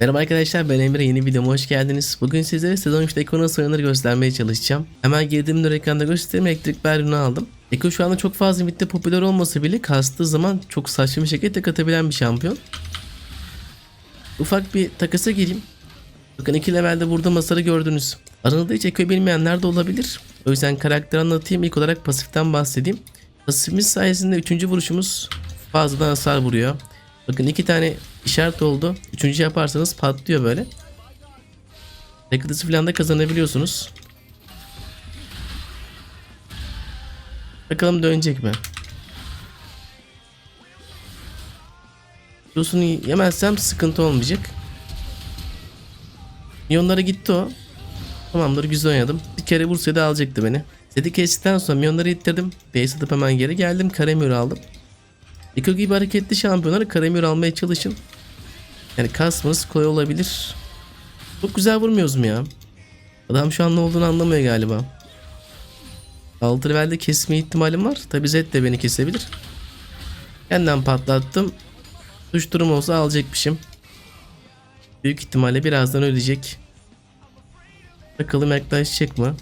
Merhaba arkadaşlar ben Emre yeni videoma hoş geldiniz. Bugün sizlere sezon 3'te Eko nasıl oynanır göstermeye çalışacağım. Hemen girdiğimde ekranda göstereyim elektrik berlini aldım. Eko şu anda çok fazla midde popüler olmasa bile kastığı zaman çok saçma bir şekilde tek atabilen bir şampiyon. Ufak bir takasa gireyim. Bakın iki levelde burada masarı gördünüz. Aranızda hiç Eko'yu bilmeyenler de olabilir. O yüzden karakter anlatayım ilk olarak pasiften bahsedeyim. Pasifimiz sayesinde üçüncü vuruşumuz fazladan hasar vuruyor. Bakın iki tane işaret oldu. Üçüncü yaparsanız patlıyor böyle. Rekordası falan da kazanabiliyorsunuz. Bakalım dönecek mi? Q'sunu yemezsem sıkıntı olmayacak. Milyonlara gitti o. Tamamdır güzel oynadım. Bir kere vursaydı alacaktı beni. Zed'i kestikten sonra milyonları ittirdim. Base atıp hemen geri geldim. Karemür aldım. Iko gibi hareketli şampiyonları Karemür almaya çalışın. Yani kasmanız kolay olabilir. Çok güzel vurmuyoruz mu ya? Adam şu an ne olduğunu anlamıyor galiba. Altı kesme ihtimalim var. Tabi Zed de beni kesebilir. Yeniden patlattım. Tuş durum olsa alacakmışım. Büyük ihtimalle birazdan ödeyecek. Bakalım yaklaşacak mı?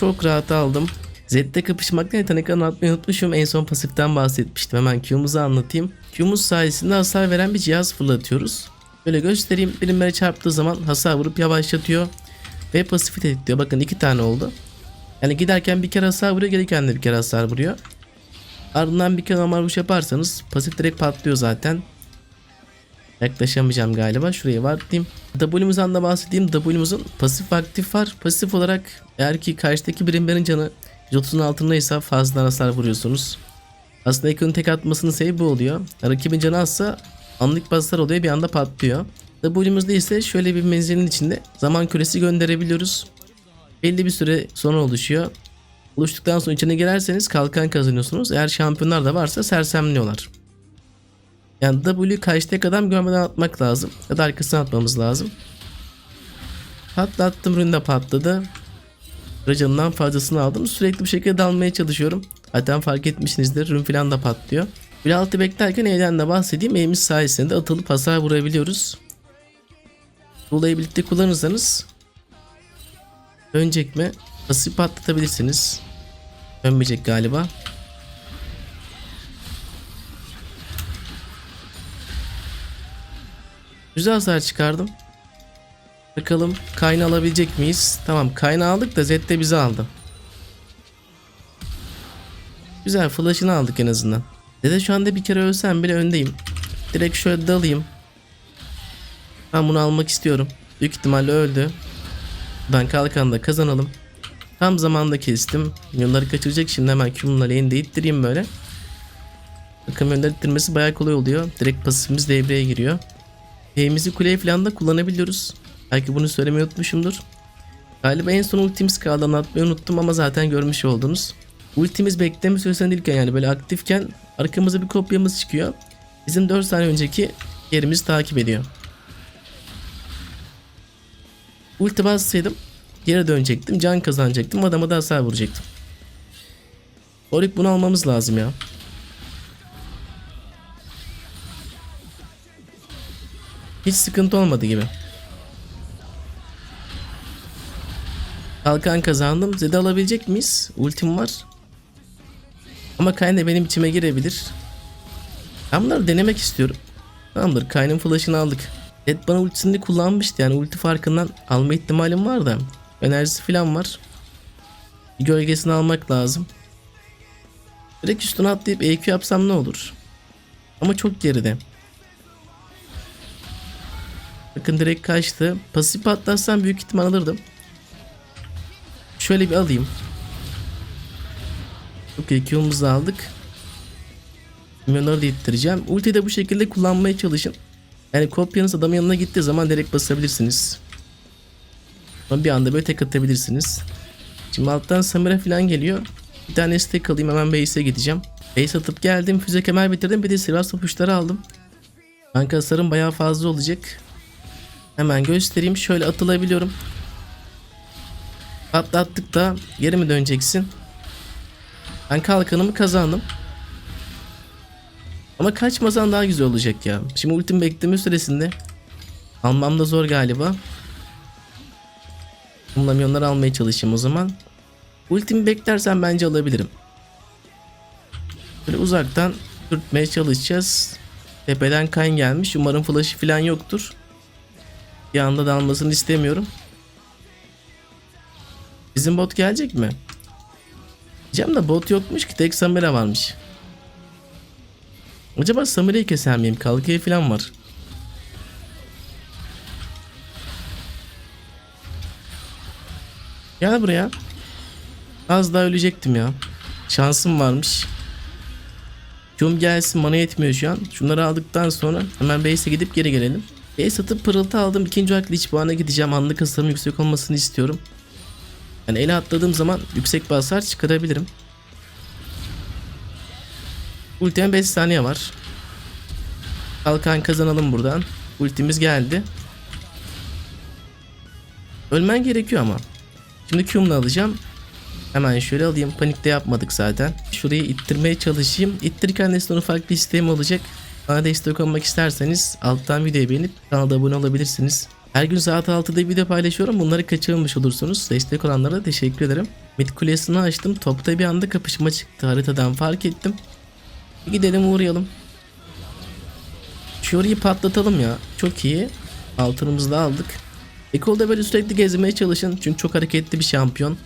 Çok rahat aldım. Zed'de kapışmaktan yetenek anlatmayı unutmuşum. En son pasiften bahsetmiştim. Hemen Q'muzu anlatayım. Q'muz sayesinde hasar veren bir cihaz fırlatıyoruz. Böyle göstereyim. Birimlere çarptığı zaman hasar vurup yavaşlatıyor. Ve pasifi tetikliyor. Bakın iki tane oldu. Yani giderken bir kere hasar vuruyor. Gelirken de bir kere hasar vuruyor. Ardından bir kere normal yaparsanız pasif direkt patlıyor zaten. Yaklaşamayacağım galiba. Şuraya var diyeyim. W'muzdan da bahsedeyim. W'muzun pasif aktif var. Pasif olarak eğer ki karşıdaki birimlerin canı 130'un altındaysa fazladan hasar vuruyorsunuz. Aslında Eko'nun tek atmasının sebebi bu oluyor. Rakibin canı azsa anlık basar oluyor bir anda patlıyor. W'muzda ise şöyle bir menzilin içinde zaman küresi gönderebiliyoruz. Belli bir süre sonra oluşuyor. Oluştuktan sonra içine girerseniz kalkan kazanıyorsunuz. Eğer şampiyonlar da varsa sersemliyorlar. Yani W karşıdaki adam görmeden atmak lazım. Ya da arkasına atmamız lazım. Patlattım ürün de patladı. Canından fazlasını aldım. Sürekli bu şekilde dalmaya çalışıyorum. Zaten fark etmişsinizdir. Rün falan da patlıyor. Bir altı beklerken eğlen de bahsedeyim. Eğimiz sayesinde atılıp hasar vurabiliyoruz. Dolayı birlikte kullanırsanız dönecek mi? Pasif patlatabilirsiniz. Dönmeyecek galiba. Güzel hasar çıkardım. Bakalım kaynağı alabilecek miyiz? Tamam kaynağı aldık da Zed de bizi aldı. Güzel flash'ını aldık en azından. Dede şu anda bir kere ölsem bile öndeyim. Direkt şöyle dalayım. Ben bunu almak istiyorum. Büyük ihtimalle öldü. Buradan kalkan da kazanalım. Tam zamanda kestim. Milyonları kaçıracak şimdi hemen Q'mla lane'de ittireyim böyle. Bakın milyonları ittirmesi bayağı kolay oluyor. Direkt pasifimiz devreye giriyor. P'mizi kuleye falan da kullanabiliyoruz. Belki bunu söylemeyi unutmuşumdur. Galiba en son ultimiz kaldı anlatmayı unuttum ama zaten görmüş oldunuz. Ultimiz bekleme süresinde değilken yani böyle aktifken arkamıza bir kopyamız çıkıyor. Bizim 4 saniye önceki yerimizi takip ediyor. Ulti bassaydım geri dönecektim. Can kazanacaktım. Adama da hasar vuracaktım. Orik bunu almamız lazım ya. Hiç sıkıntı olmadı gibi. Kalkan kazandım. Zed'i alabilecek miyiz? Ultim var. Ama Kayn benim içime girebilir. Ben denemek istiyorum. Tamamdır. Kayn'ın flash'ını aldık. Zed bana ultisini kullanmıştı. Yani ulti farkından alma ihtimalim var da. Enerjisi falan var. Gölgesini almak lazım. Direkt üstüne atlayıp EQ yapsam ne olur? Ama çok geride. Bakın direkt kaçtı. Pasif patlatsam büyük ihtimal alırdım. Şöyle bir alayım. Okey Q'muzu aldık. Milyonları da ittireceğim. Ultiyi de bu şekilde kullanmaya çalışın. Yani kopyanız adamın yanına gittiği zaman direkt basabilirsiniz. Ama bir anda böyle tek atabilirsiniz. Şimdi alttan Samira falan geliyor. Bir tane stack alayım hemen base'e gideceğim. Base atıp geldim. Füze kemer bitirdim. Bir de silah topuşları aldım. Banka hasarım bayağı fazla olacak. Hemen göstereyim. Şöyle atılabiliyorum. Atlattık da geri mi döneceksin? Ben kalkanımı kazandım. Ama kaçmasan daha güzel olacak ya. Şimdi ultim bekleme süresinde almam da zor galiba. Bunlamyonları almaya çalışayım o zaman. Ultimi beklersen bence alabilirim. Böyle uzaktan tutmaya çalışacağız. Tepeden kayn gelmiş. Umarım flash'ı falan yoktur. Bir anda dalmasını istemiyorum. Bizim bot gelecek mi? Diyeceğim de bot yokmuş ki tek Samira varmış. Acaba Samira'yı keser miyim? Kalkayı falan var. Gel buraya. Az daha ölecektim ya. Şansım varmış. Cum gelsin bana yetmiyor şu an. Şunları aldıktan sonra hemen base'e gidip geri gelelim. Base atıp pırıltı aldım. İkinci olarak Lich puana gideceğim. Anlık hasarım yüksek olmasını istiyorum. Yani ele atladığım zaman yüksek bir hasar çıkarabilirim. Ultime 5 saniye var. Kalkan kazanalım buradan. Ultimiz geldi. Ölmen gerekiyor ama. Şimdi Q'mla alacağım. Hemen şöyle alayım. Panikte yapmadık zaten. Şurayı ittirmeye çalışayım. İttirirken de ufak bir isteğim olacak. Bana destek olmak isterseniz alttan videoyu beğenip kanala abone olabilirsiniz. Her gün saat 6'da video paylaşıyorum. Bunları kaçırmamış olursunuz. Destek olanlara teşekkür ederim. Mid kulesini açtım. Topta bir anda kapışma çıktı. Haritadan fark ettim. Gidelim uğrayalım. Orayı patlatalım ya. Çok iyi. Altınımızı da aldık. Ekol'da böyle sürekli gezmeye çalışın. Çünkü çok hareketli bir şampiyon.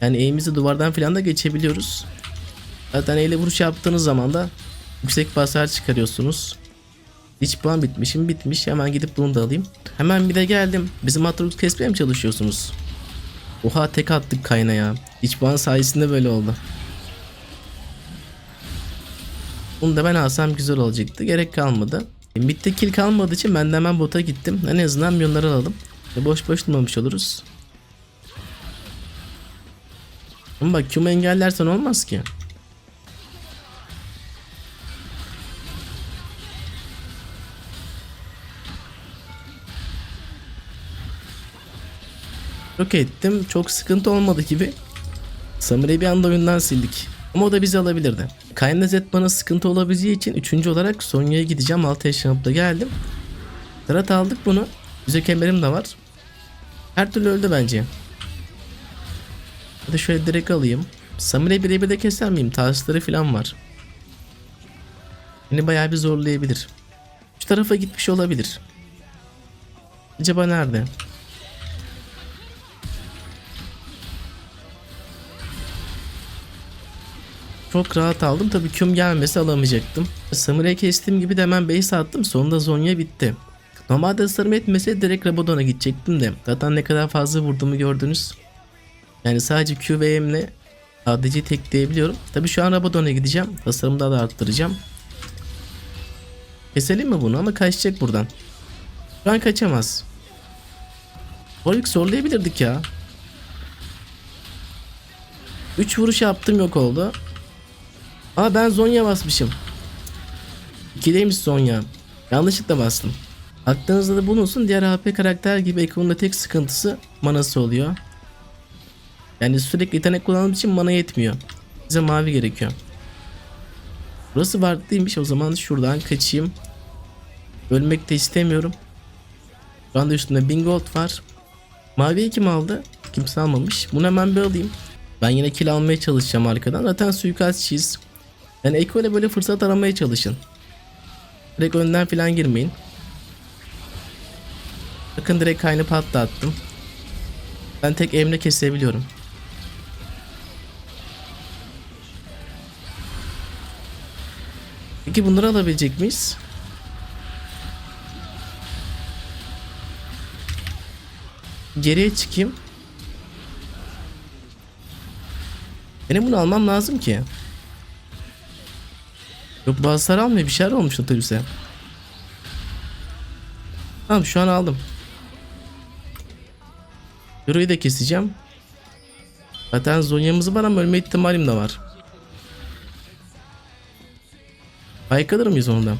Yani eğimizi duvardan falan da geçebiliyoruz. Zaten eyle vuruş yaptığınız zaman da yüksek basar çıkarıyorsunuz. Hiç puan bitmişim bitmiş. Hemen gidip bunu da alayım. Hemen bir de geldim. Bizim Atrox kesmeye mi çalışıyorsunuz? Oha tek attık kayna ya. Hiç puan sayesinde böyle oldu. Bunu da ben alsam güzel olacaktı. Gerek kalmadı. E, Mid'de kill kalmadığı için ben de hemen bota gittim. En azından milyonları alalım. E, boş boş durmamış oluruz. Ama bak Q'mu engellersen olmaz ki. Yok ettim. Çok sıkıntı olmadı gibi. Samir'i bir anda oyundan sildik. Ama o da bizi alabilirdi. Kayna Z bana sıkıntı olabileceği için üçüncü olarak Sonya'ya gideceğim. Altı yaşanıp geldim. Serhat aldık bunu. Yüzük kemerim de var. Her türlü öldü bence. Hadi şöyle direkt alayım. Samir'e birebir de keser miyim? Tarzları falan var. Beni bayağı bir zorlayabilir. Şu tarafa gitmiş olabilir. Acaba nerede? Çok rahat aldım. Tabii küm gelmesi alamayacaktım. Samurai kestiğim gibi de hemen base attım. Sonunda Zonya bitti. Normalde sarım etmese direkt Rabadon'a gidecektim de. Zaten ne kadar fazla vurduğumu gördünüz. Yani sadece Q ve M'le ADC tekleyebiliyorum. Tabii şu an Rabadon'a gideceğim. Hasarımı daha da arttıracağım. Keselim mi bunu ama kaçacak buradan. Şu an kaçamaz. Warwick zorlayabilirdik ya. 3 vuruş yaptım yok oldu. Aa ben Zonya basmışım. 2'deymiş Zonya. Yanlışlıkla bastım. Aklınızda da bulunsun diğer AP karakter gibi Eko'nun tek sıkıntısı manası oluyor. Yani sürekli yetenek kullandığım için mana yetmiyor. Bize mavi gerekiyor. Burası farklıymış o zaman şuradan kaçayım. Ölmek de istemiyorum. Şu anda üstünde 1000 gold var. Maviyi kim aldı? Kimse almamış. Bunu hemen bir alayım. Ben yine kill almaya çalışacağım arkadan. Zaten suikastçıyız. Yani Eko ile böyle fırsat aramaya çalışın. Direkt önden falan girmeyin. Bakın direkt kaynı patlattım. Ben tek emre kesebiliyorum. Peki bunları alabilecek miyiz? Geriye çıkayım. Benim bunu almam lazım ki. Yok bu hasar almıyor bir şeyler olmuş otobüse. Tamam şu an aldım. Euro'yu da keseceğim. Zaten Zonya'mız var ama ölme ihtimalim de var. Ayıkılır mıyız ondan?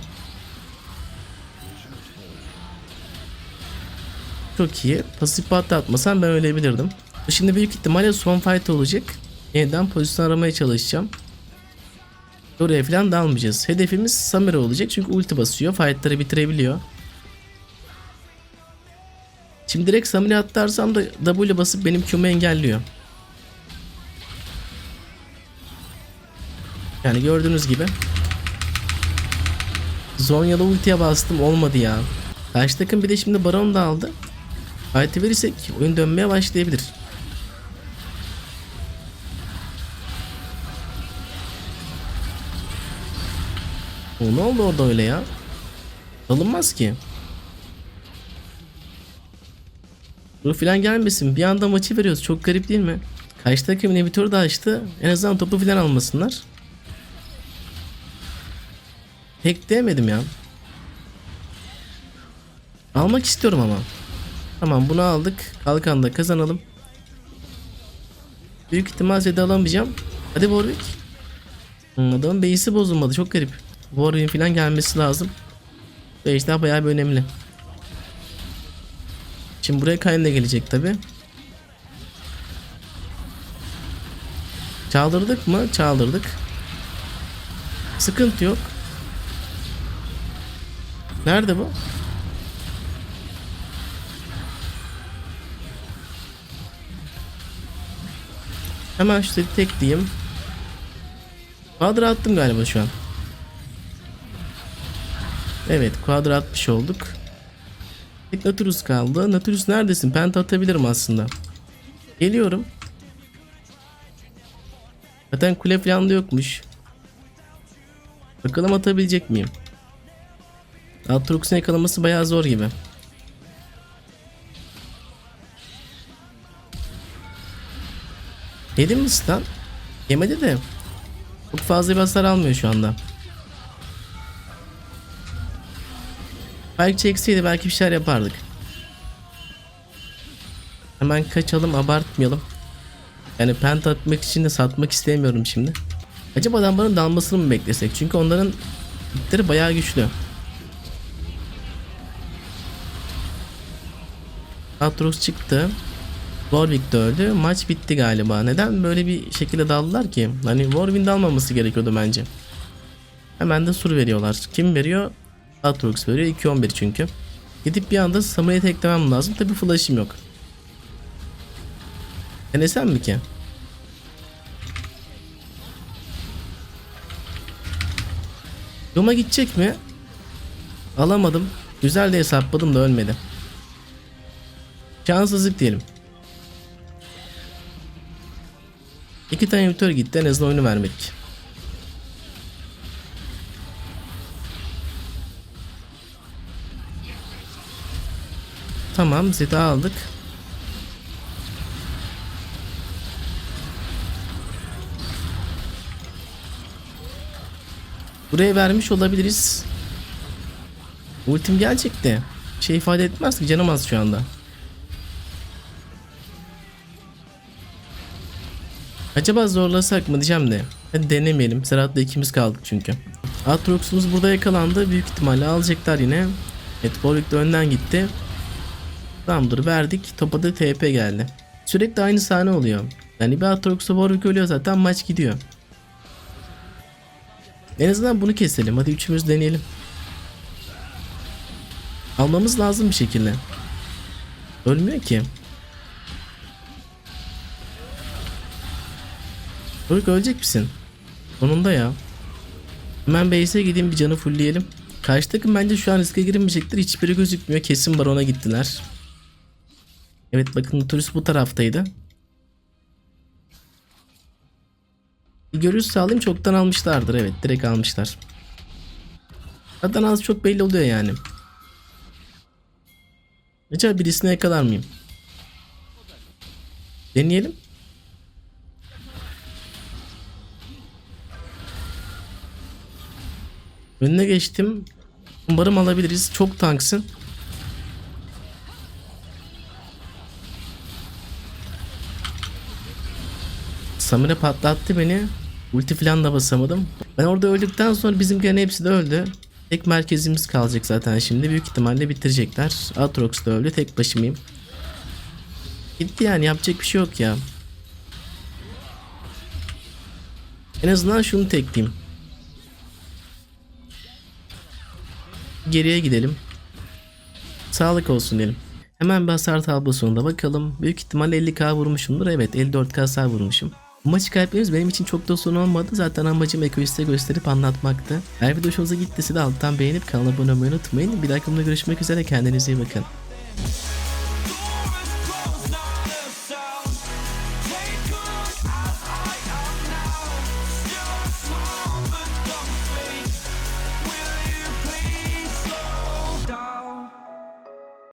Çok iyi. Pasif patla atmasam ben ölebilirdim. Şimdi büyük ihtimalle son fight olacak. Yeniden pozisyon aramaya çalışacağım. Oraya falan dalmayacağız. Hedefimiz Samira olacak çünkü ulti basıyor. Fightları bitirebiliyor. Şimdi direkt Samira atlarsam da W basıp benim Q'mu engelliyor. Yani gördüğünüz gibi. Zonya'da ultiye bastım olmadı ya. Karşı takım bir de şimdi Baron da aldı. Fight'ı verirsek oyun dönmeye başlayabilir. O ne oldu orada öyle ya? Alınmaz ki. Bu filan gelmesin. Bir anda maçı veriyoruz. Çok garip değil mi? Karşı takım inhibitörü de açtı. En azından topu filan almasınlar. Pek diyemedim ya. Almak istiyorum ama. Tamam bunu aldık. Kalkan'da kazanalım. Büyük ihtimal Zed'i alamayacağım. Hadi Warwick. Hmm, adamın base'i bozulmadı. Çok garip. Warwick'in falan gelmesi lazım. Ve işte bayağı bir önemli. Şimdi buraya Kayn da gelecek tabi. Çaldırdık mı? Çaldırdık. Sıkıntı yok. Nerede bu? Hemen şu seti tek diyeyim. Quadra attım galiba şu an. Evet quadra atmış olduk. Tek Nautilus kaldı. Nautilus neredesin? Penta atabilirim aslında. Geliyorum. Zaten kule falan da yokmuş. Bakalım atabilecek miyim? Aatrox'un yakalaması bayağı zor gibi. Yedi mi stun? Yemedi de. Çok fazla bir hasar almıyor şu anda. Belki çekseydi belki bir şeyler yapardık. Hemen kaçalım abartmayalım. Yani pent atmak için de satmak istemiyorum şimdi. Acaba adamların dalmasını mı beklesek? Çünkü onların itleri bayağı güçlü. Atrox çıktı. Warwick de öldü. Maç bitti galiba. Neden böyle bir şekilde daldılar ki? Hani Warwick'in dalmaması gerekiyordu bence. Hemen de sur veriyorlar. Kim veriyor? Atrox veriyor. 2-11 çünkü. Gidip bir anda Samurai'yi teklemem lazım. Tabi flash'im yok. Denesem mi ki? Yoma gidecek mi? Alamadım. Güzel de hesapladım da ölmedi. Şanssızlık diyelim. İki tane invitör gitti en azından oyunu vermedik. Tamam Zed'i aldık. Buraya vermiş olabiliriz. Ultim gelecek de şey ifade etmez ki canım az şu anda. Acaba zorlasak mı diyeceğim de. Hadi denemeyelim. Serhat'la ikimiz kaldık çünkü. Aatrox'umuz burada yakalandı. Büyük ihtimalle alacaklar yine. Evet Warwick de önden gitti. Tamamdır verdik. Topa da TP geldi. Sürekli aynı sahne oluyor. Yani bir Aatrox'u Warwick ölüyor zaten maç gidiyor. En azından bunu keselim. Hadi üçümüz deneyelim. Almamız lazım bir şekilde. Ölmüyor ki. Doruk ölecek misin? Sonunda ya. Hemen base'e gideyim bir canı fullleyelim. Karşı takım bence şu an riske girmeyecektir. Hiçbiri gözükmüyor. Kesin barona gittiler. Evet bakın turist bu taraftaydı. Görüş sağlayayım çoktan almışlardır. Evet direkt almışlar. Zaten az çok belli oluyor yani. Acaba birisine yakalar mıyım? Deneyelim. Önüne geçtim. Umarım alabiliriz. Çok tanksın. Samire patlattı beni. Ulti falan da basamadım. Ben orada öldükten sonra bizimkilerin hepsi de öldü. Tek merkezimiz kalacak zaten şimdi. Büyük ihtimalle bitirecekler. Atrox da öldü. Tek başımayım. Gitti yani yapacak bir şey yok ya. En azından şunu tekleyeyim. Geriye gidelim. Sağlık olsun diyelim. Hemen bir hasar tablosunda bakalım. Büyük ihtimalle 50k vurmuşumdur. Evet 54k hasar vurmuşum. Maçı kaybetmemiz benim için çok da sorun olmadı. Zaten amacım Ekoist'e gösterip anlatmaktı. Eğer video hoşunuza gittiyse de alttan beğenip kanala abone olmayı unutmayın. Bir dahaki videoda görüşmek üzere. Kendinize iyi bakın.